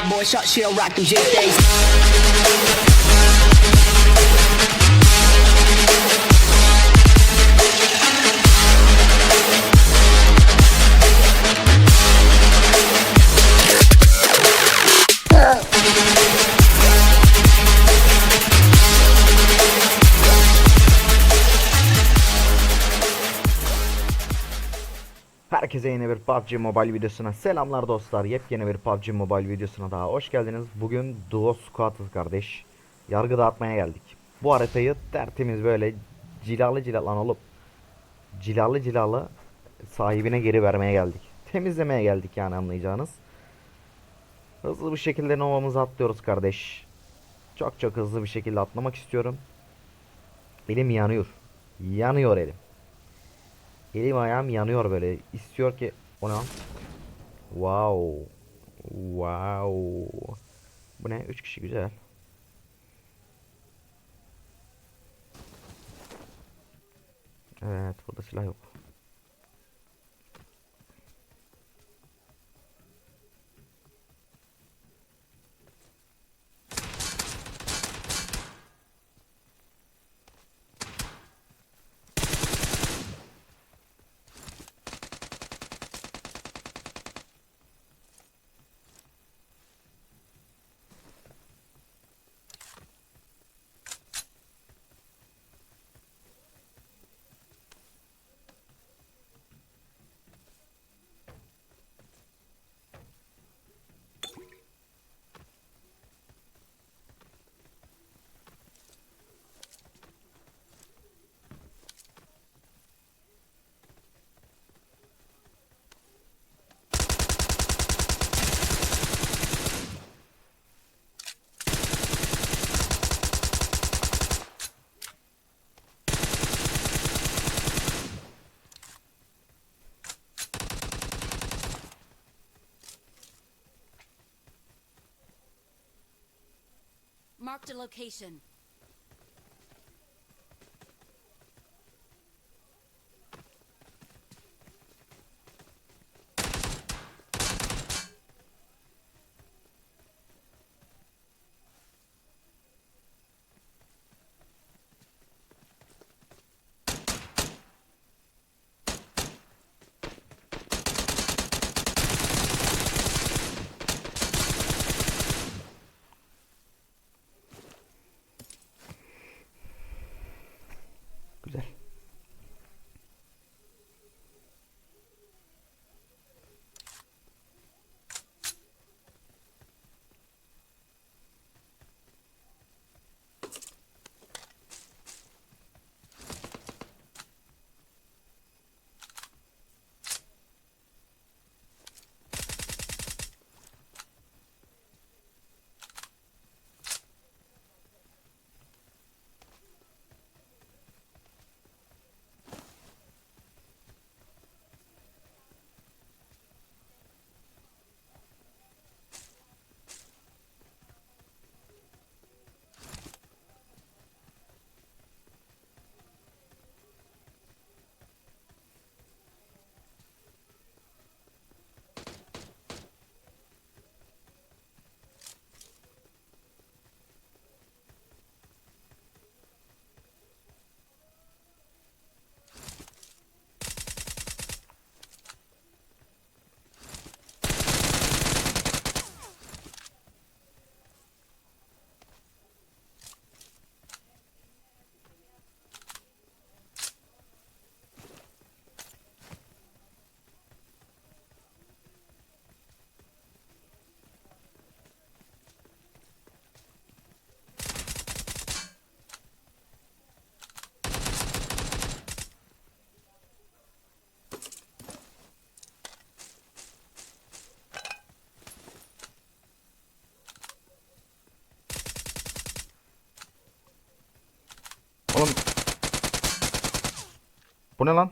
Bad boy shot, she'll rock them J-Days. Herkese yeni bir PUBG Mobile videosuna selamlar dostlar. Yepyeni bir PUBG Mobile videosuna daha hoş geldiniz. Bugün Duo Squad'ız kardeş. Yargı dağıtmaya geldik. Bu haritayı tertemiz böyle cilalı cilalı lan olup cilalı cilalı sahibine geri vermeye geldik. Temizlemeye geldik yani anlayacağınız. Hızlı bir şekilde Nova'mızı atlıyoruz kardeş. Çok çok hızlı bir şekilde atlamak istiyorum. Elim yanıyor. Yanıyor elim. Elim ayağım yanıyor böyle. İstiyor ki o ne lan? Wow. Wow. Bu ne? 3 kişi güzel. Evet, burada silah yok. Marked a location. Bu ne lan?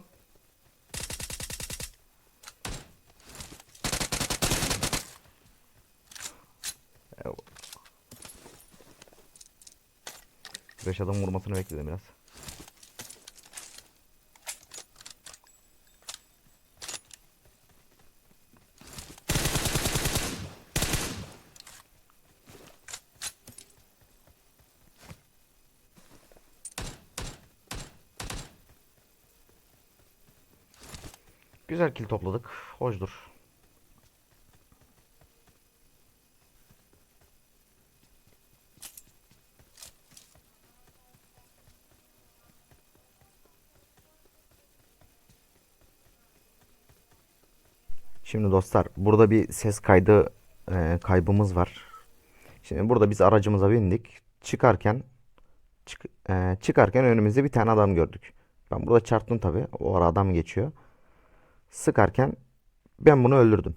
Beş adam vurmasını bekledim biraz. Güzel kill topladık. Hoşdur. Şimdi dostlar burada bir ses kaydı e, kaybımız var. Şimdi burada biz aracımıza bindik. Çıkarken çık- e, çıkarken önümüzde bir tane adam gördük. Ben burada çarptım tabii. O ara adam geçiyor. Sıkarken ben bunu öldürdüm.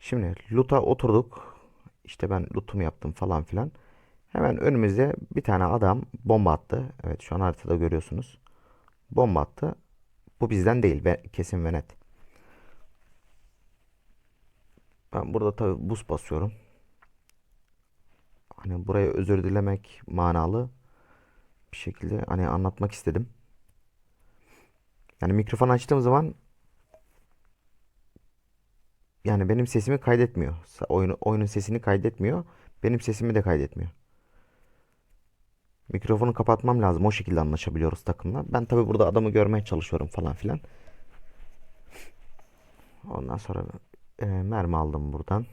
Şimdi loot'a oturduk. İşte ben loot'umu yaptım falan filan. Hemen önümüzde bir tane adam bomba attı. Evet şu an haritada görüyorsunuz. Bomba attı. Bu bizden değil ve kesin ve net. Ben burada tabii buz basıyorum. Hani buraya özür dilemek manalı bir şekilde hani anlatmak istedim. Yani mikrofon açtığım zaman yani benim sesimi kaydetmiyor. Oyunu, oyunun sesini kaydetmiyor. Benim sesimi de kaydetmiyor. Mikrofonu kapatmam lazım. O şekilde anlaşabiliyoruz takımla. Ben tabii burada adamı görmeye çalışıyorum falan filan. Ondan sonra e, mermi aldım buradan.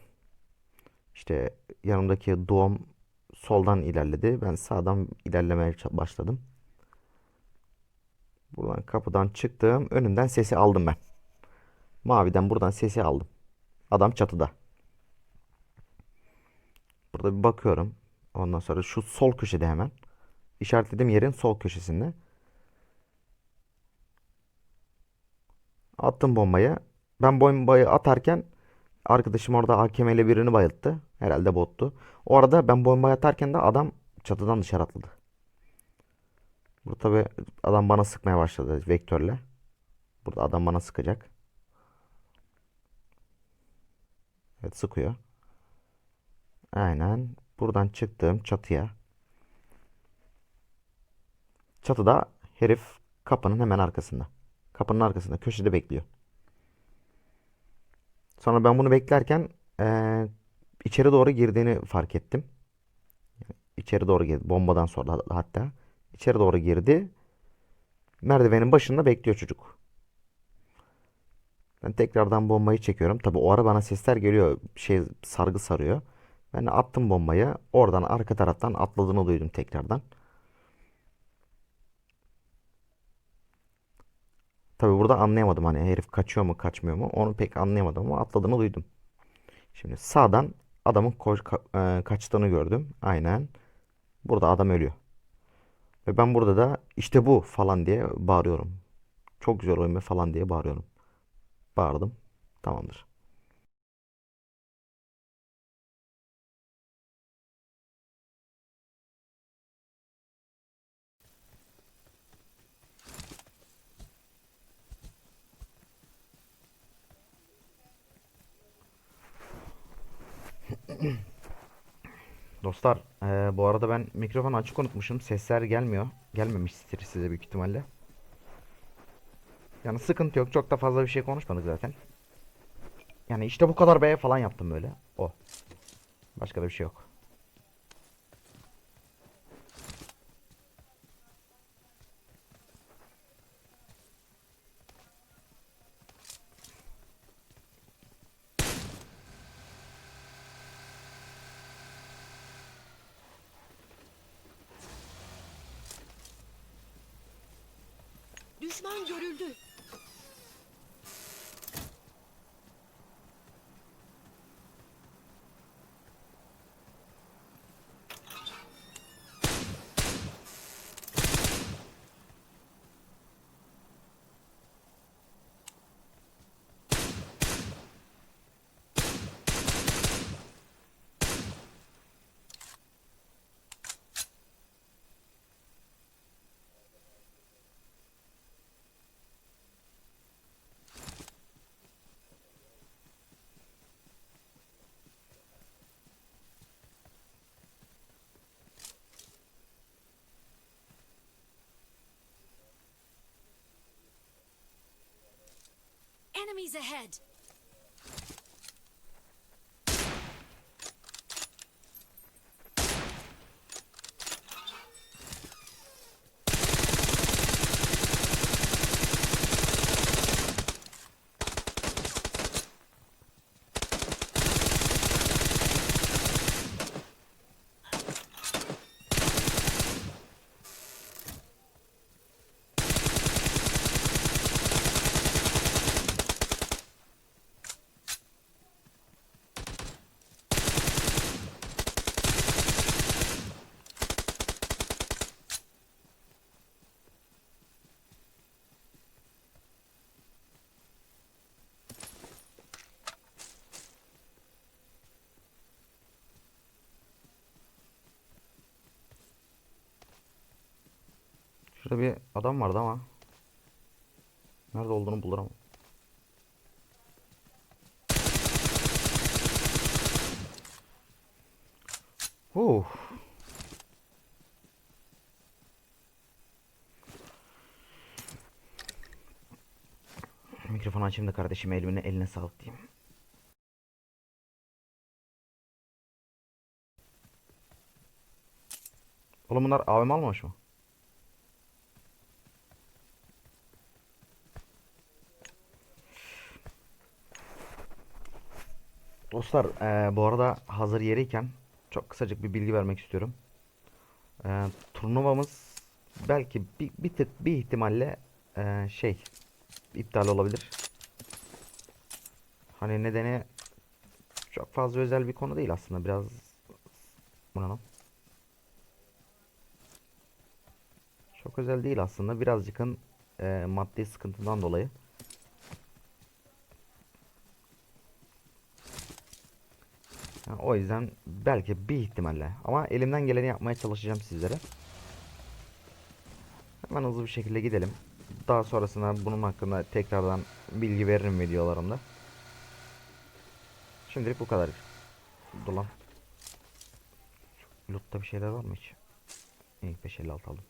İşte yanımdaki doğum soldan ilerledi. Ben sağdan ilerlemeye başladım. Buradan kapıdan çıktım. Önünden sesi aldım ben. Maviden buradan sesi aldım. Adam çatıda. Burada bir bakıyorum. Ondan sonra şu sol köşede hemen. İşaretlediğim yerin sol köşesinde. Attım bombayı. Ben bombayı atarken arkadaşım orada AKM ile birini bayılttı. Herhalde bottu. O arada ben bombayı atarken de adam çatıdan dışarı atladı. Burada tabi adam bana sıkmaya başladı vektörle. Burada adam bana sıkacak. Evet sıkıyor. Aynen. Buradan çıktım çatıya. Çatıda herif kapının hemen arkasında. Kapının arkasında köşede bekliyor. Sonra ben bunu beklerken eee, içeri doğru girdiğini fark ettim. İçeri doğru girdi. Bombadan sonra hatta. İçeri doğru girdi. Merdivenin başında bekliyor çocuk. Ben tekrardan bombayı çekiyorum. Tabi o ara bana sesler geliyor. Şey sargı sarıyor. Ben attım bombayı. Oradan arka taraftan atladığını duydum tekrardan. Tabi burada anlayamadım hani herif kaçıyor mu kaçmıyor mu onu pek anlayamadım ama atladığını duydum. Şimdi sağdan adamın koş, ka- e, kaçtığını gördüm. Aynen. Burada adam ölüyor. Ve ben burada da işte bu falan diye bağırıyorum. Çok güzel oyun falan diye bağırıyorum. Bağırdım. Tamamdır. Dostlar, eee, bu arada ben mikrofonu açık unutmuşum. Sesler gelmiyor. Gelmemiştir size büyük ihtimalle. Yani sıkıntı yok. Çok da fazla bir şey konuşmadık zaten. Yani işte bu kadar be falan yaptım böyle. O. Başka da bir şey yok. Enemies ahead. Şurada bir adam vardı ama. Nerede olduğunu bulurum. Uh. Mikrofonu açayım da kardeşim elimine eline sağlık diyeyim. Oğlum bunlar AVM almamış mı? Dostlar eee, bu arada hazır yeriyken çok kısacık bir bilgi vermek istiyorum. Eee, turnuvamız belki bir, bir tık bir ihtimalle eee, şey iptal olabilir. Hani nedeni çok fazla özel bir konu değil aslında biraz bu ne lan? Çok özel değil aslında birazcıkın eee, maddi sıkıntıdan dolayı. Ha, o yüzden belki bir ihtimalle ama elimden geleni yapmaya çalışacağım sizlere. Hemen hızlı bir şekilde gidelim. Daha sonrasında bunun hakkında tekrardan bilgi veririm videolarımda. Şimdilik bu kadar. Dur lan. Loot'ta bir şeyler var mı hiç? İlk 556 aldım.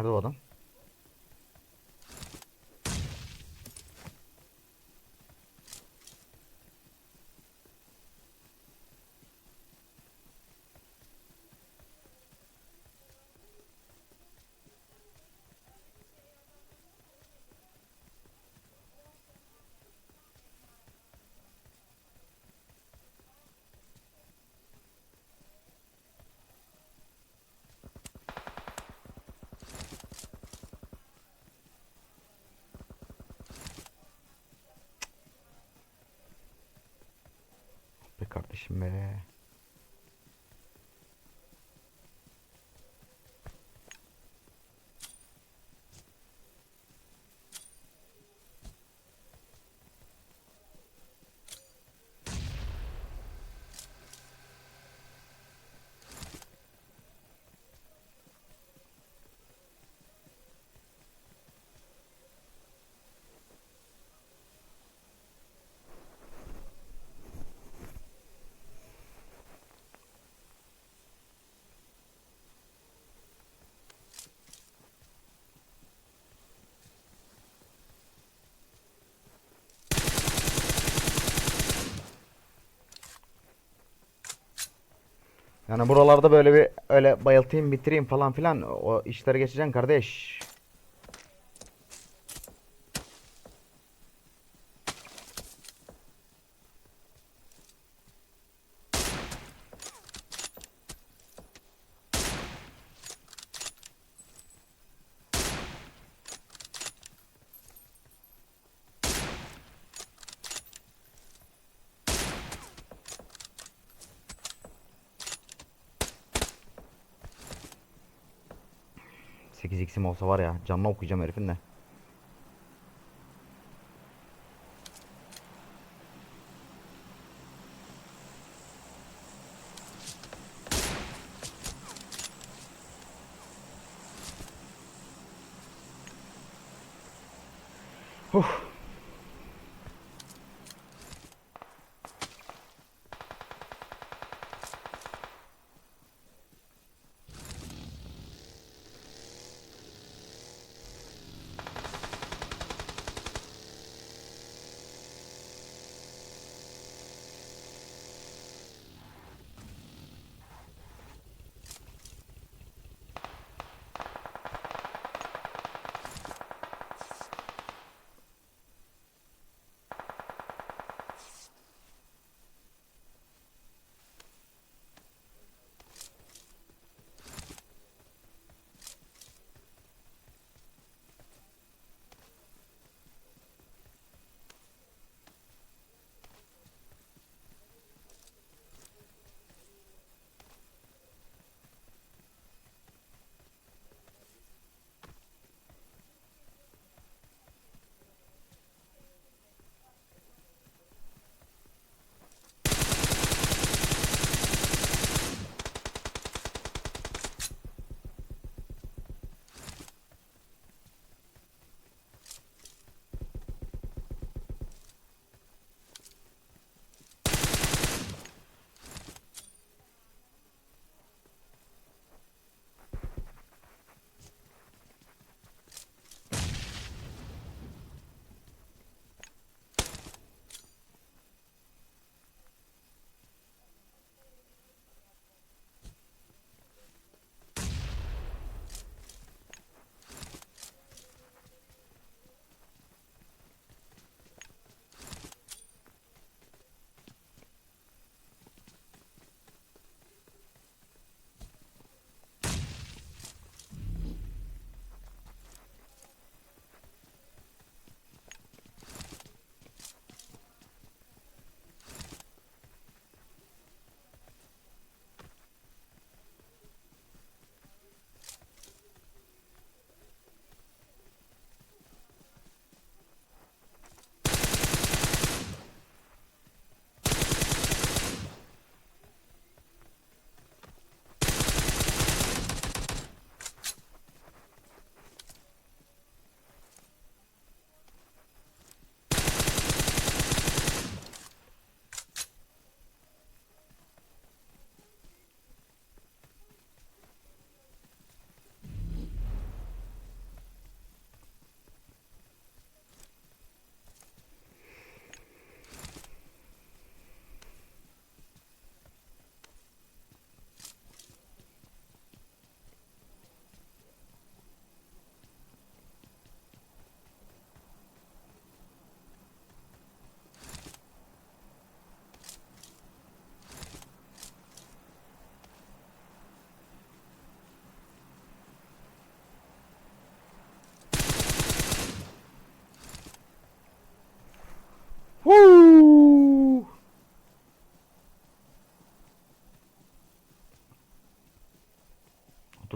Nerede o adam? Be kardeşim be. Yani buralarda böyle bir öyle bayıltayım bitireyim falan filan o işleri geçeceksin kardeş. Sekiz x'im olsa var ya canına okuyacağım herifin de.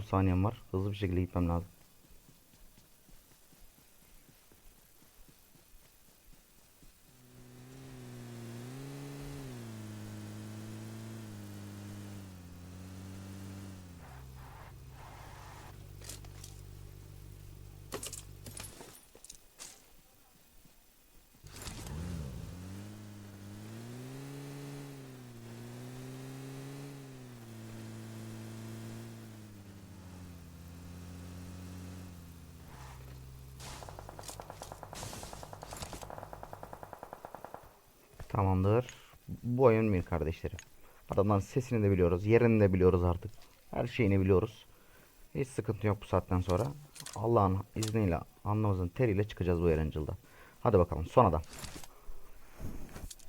Saniyem var. Hızlı bir şekilde gitmem lazım. Tamamdır. Bu oyun bir kardeşlerim. Adamların sesini de biliyoruz. Yerini de biliyoruz artık. Her şeyini biliyoruz. Hiç sıkıntı yok bu saatten sonra. Allah'ın izniyle alnımızın teriyle çıkacağız bu Erangel'da. Hadi bakalım son adam.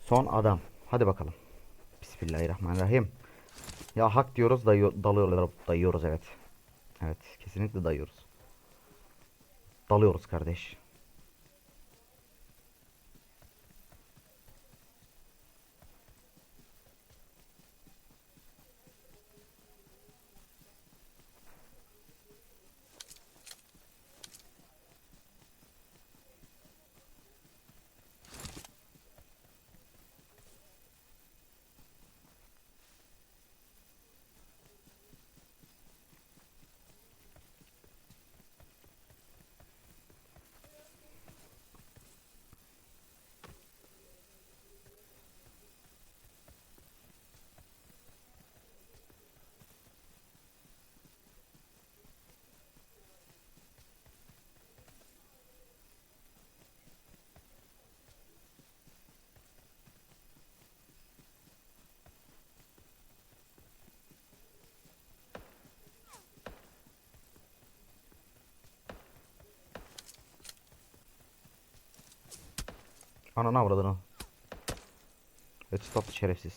Son adam. Hadi bakalım. Bismillahirrahmanirrahim. Ya hak diyoruz dayıyor, dalıyorlar dayıyoruz evet. Evet kesinlikle dayıyoruz. Dalıyoruz kardeş. Ananı avradını. Headshot şerefsiz.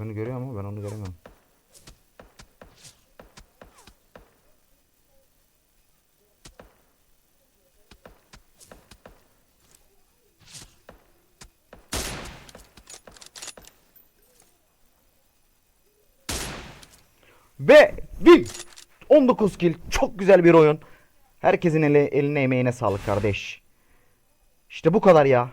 Beni görüyor ama ben onu göremiyorum. Ve win! 19 kill. Çok güzel bir oyun. Herkesin eli, eline emeğine sağlık kardeş. İşte bu kadar ya.